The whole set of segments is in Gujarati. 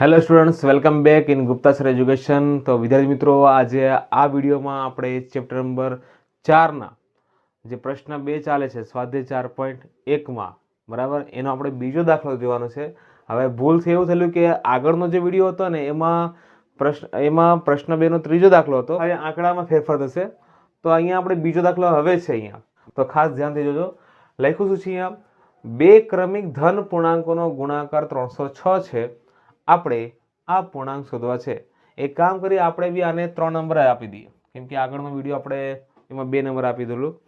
Hello students welcome back in Gupta sir education તો વિદ્યાર્થી મિત્રો, આજે આ વિડીયોમાં આપણે ચેપ્ટર નંબર ચારના જે પ્રશ્ન બે ચાલે છે, સ્વાધ્યાય ચાર પોઈન્ટ એકમાં, બરાબર? એનો આપણે બીજો દાખલો જોવાનો છે. હવે ભૂલથી એવું થયેલું કે આગળનો જે વીડિયો હતો ને, એમાં પ્રશ્ન એમાં પ્રશ્ન બેનો ત્રીજો દાખલો હતો. હવે આંકડામાં ફેરફાર થશે. તો અહીંયા આપણે બીજો દાખલો હવે છે અહીંયા. તો ખાસ ધ્યાનથી જોજો. લખ્યું શું છે અહીંયા? બે ક્રમિક ધન પૂર્ણાંકોનો ગુણાકાર ત્રણસો છ છે. આપણે આ પૂર્ણાંક શોધવા છે. એક કામ કરીએ, આપણે બી આને ત્રણ નંબર આપી દઈએ. કેમ કે આગળનો વીડિયો આપણે એમાં બે નંબર આપી દેલું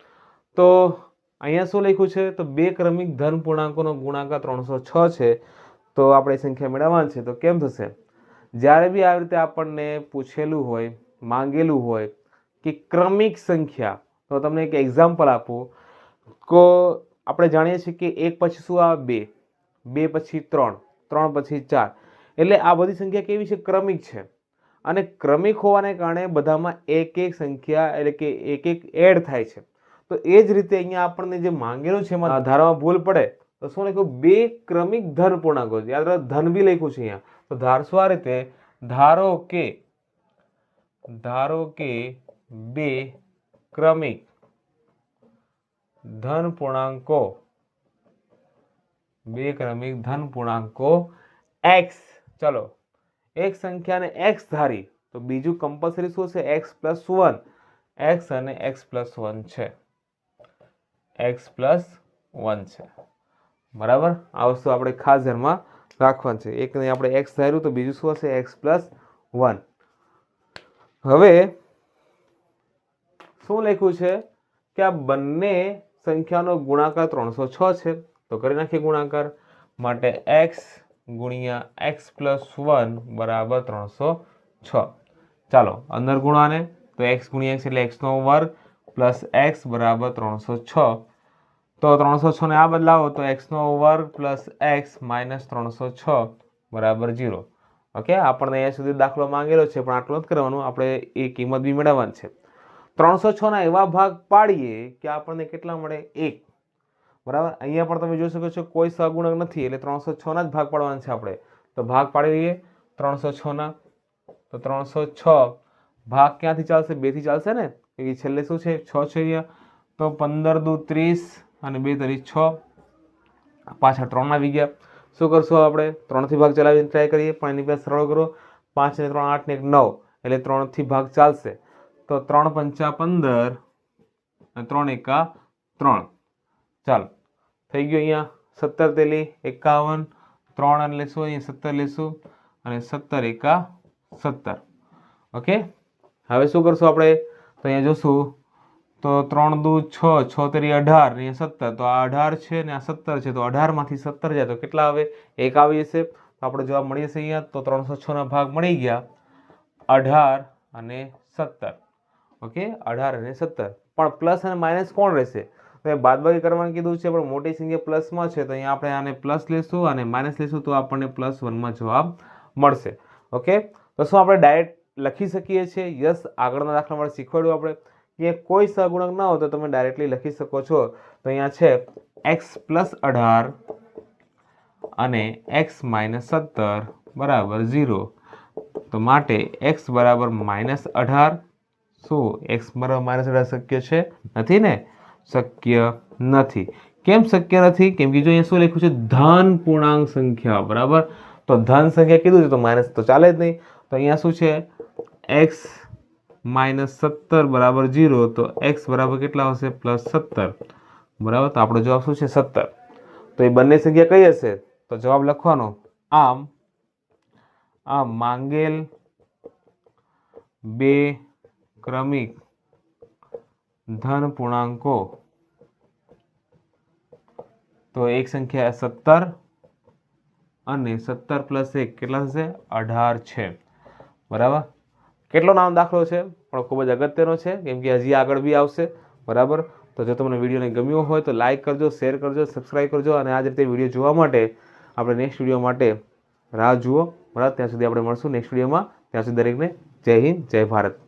તો અહીંયા શું લખ્યું છે? તો બે ક્રમિક ધન પૂર્ણાંકોનો ગુણાકાર ત્રણસો છ છે. તો આપણે સંખ્યા મેળવવાની છે. તો કેમ થશે? જ્યારે બી આવી રીતે આપણને પૂછેલું હોય, માંગેલું હોય કે ક્રમિક સંખ્યા, તો તમને એક એક્ઝામ્પલ આપું. તો આપણે જાણીએ છીએ કે એક પછી શું આવે? બે. બે પછી ત્રણ. ત્રણ પછી ચાર. એટલે આ બધી સંખ્યા કેવી છે? ક્રમિક છે. અને ક્રમિક હોવાને કારણે બધામાં એક એક સંખ્યા એટલે કે એક એક એડ થાય છે. તો એ જ રીતે અહીંયા આપણને જે માંગેલું છે એમાં ધારામાં ભૂલ પડે, તો શું લખ્યું? બે ક્રમિક ધન પૂર્ણાંકો છે. યાદ ધન બી લખ્યું છે અહીંયા. તો ધારશું આ રીતે? ધારો કે ધારો કે બે ક્રમિક ધન પૂર્ણાંકો, બે ક્રમિક ધન પૂર્ણાંકો એક્સ. ચલો એક સંખ્યાને એક્સ ધારી, તો બીજું કમ્પલસરી શું છે? એક્સ પ્લસ વન એક્સ અને એક્સ પ્લસ વન છે. એક્સ પ્લસ વન છે. બરાબર? આ વસ્તુ આપણે ખાસ ધ્યાનમાં રાખવાનું છે. એકને આપણે એક્સ ધાર્યું, તો બીજું શું હશે? એક્સ પ્લસ વન હવે, શું લખ્યું છે? કે આ બંને સંખ્યાનો ગુણાકાર ત્રણસો છ છે. તો કરી નાખીએ ગુણાકાર. માટે એક્સ ગુણ્યા એક્સ પ્લસ વન બરાબર ત્રણસો છ. ચાલો, અંદર ગુણાને તો એક્સ ગુણ્યા એક્સ એટલે એક્સનો વર્ગ પ્લસ એક્સ બરાબર ત્રણસો છ. તો ત્રણસો છને આ બદલાવો, તો એક્સનો વર્ગ પ્લસ એક્સ માઇનસ ત્રણસો છ બરાબર જીરો ઓકે આપણને અહીંયા સુધી દાખલો માંગેલો છે, પણ આટલું જ કરવાનું. આપણે એ કિંમત બી મેળવવાની છે. ત્રણસો છના એવા ભાગ પાડીએ કે આપણને કેટલા મળે? એક. બરાબર? અહીંયા પણ તમે જોઈ શકો છો કોઈ સહગુણક નથી, એટલે ત્રણસો છના જ ભાગ પાડવાના છે આપણે. તો ભાગ પાડી દઈએ, ત્રણસો છના તો ત્રણસો છ ભાગ ક્યાંથી ચાલશે? બેથી ચાલશે ને? એ છેલ્લે શું છે? છ છે અહીંયા. તો પંદર દુ ત્રીસ અને બે તરી છ. પાછા ત્રણ આવી ગયા. શું કરશું આપણે? ત્રણથી ભાગ ચલાવીને ટ્રાય કરીએ, પણ એની પાસે સરળ કરો. પાંચ ને ત્રણ, આઠ ને એક, નવ. એટલે ત્રણથી ભાગ ચાલશે. તો ત્રણ પંચા પંદર અને ત્રણ એકા ત્રણ. ચાલો, થઈ ગયું અહીંયા સત્તર તેલી, એકાવન, ત્રણ અને લેશું, અહીંયા સત્તર લેશું અને સત્તર એકા સત્તર. ઓકે? હવે શું કરશું આપણે? તો અહીંયા જોશું, તો ત્રણ દુ છ છ તેરી અઢાર, ને સત્તર. તો આ અઢાર છે ને આ સત્તર છે, તો અઢારમાંથી સત્તર જાય. તો કેટલા આવે? એક આવી જશે. તો આપણે જવાબ મળી જશે અહીંયા. તો ત્રણસો છના ભાગ મળી ગયા. અઢાર અને સત્તર. ઓકે? અઢાર અને સત્તર. પણ પ્લસ અને માઇનસ કોણ રહેશે? તો એ બાદબાકી કરવાનું કીધું છે, પણ મોટી સંખ્યા પ્લસમાં છે, તો અહીંયા આપણે આને પ્લસ લેશું અને માઇનસ લેશું તો આપણને પ્લસ વનમાં જવાબ મળશે. ઓકે? તો શું આપણે ડાયરેક્ટ લખી શકીએ છીએ? યસ, આગળના માટે શીખવાડ્યું આપણે કે કોઈ સહગુણક ના હોય તો તમે ડાયરેક્ટલી લખી શકો છો. તો અહીંયા છે એક્સ પ્લસ અઢાર અને એક્સ માઇનસ સત્તર બરાબર ઝીરો. તો માટે એક્સ બરાબર માઇનસ અઢાર. શું? એક્સ બરાબર માઇનસ અઢાર શક્ય છે? નથી ને? શક્ય નથી. કેમ શક્ય નથી? કેમ કે જો અહીંયા શું લખ્યું છે? ધન પૂર્ણાંક સંખ્યા, બરાબર? તો ધન સંખ્યા કીધું છે, તો માઇનસ તો ચાલે જ નહીં. તો અહીંયા શું છે? એક્સ માઇનસ સત્તર બરાબર જીરો તો એક્સ બરાબર કેટલા હશે? પ્લસ સત્તર. બરાબર? તો આપણો જવાબ શું છે? સત્તર. તો એ બંને સંખ્યા કઈ હશે? તો જવાબ લખવાનો. આમ આ માંગેલ બે ક્રમિક ધન પૂર્ણાંકો તો એક સંખ્યા સત્તર અને સત્તર પ્લસ એક કેટલા થશે અઢાર છે બરાબર કેટલો નામ દાખલો છે? પણ ખૂબ જ અગત્યનો છે, કેમ કે હજી આગળ બી આવશે. બરાબર? તો જો તમને વિડીયોને ગમ્યો હોય તો લાઇક કરજો, શેર કરજો સબસ્ક્રાઈબ કરજો, અને આ જ રીતે વીડિયો જોવા માટે આપણે નેક્સ્ટ વીડિયો માટે રાહ જુઓ. બરાબર? ત્યાં સુધી આપણે મળશું નેક્સ્ટ વિડીયોમાં ત્યાં સુધી દરેકને જય હિન્દ, જય ભારત.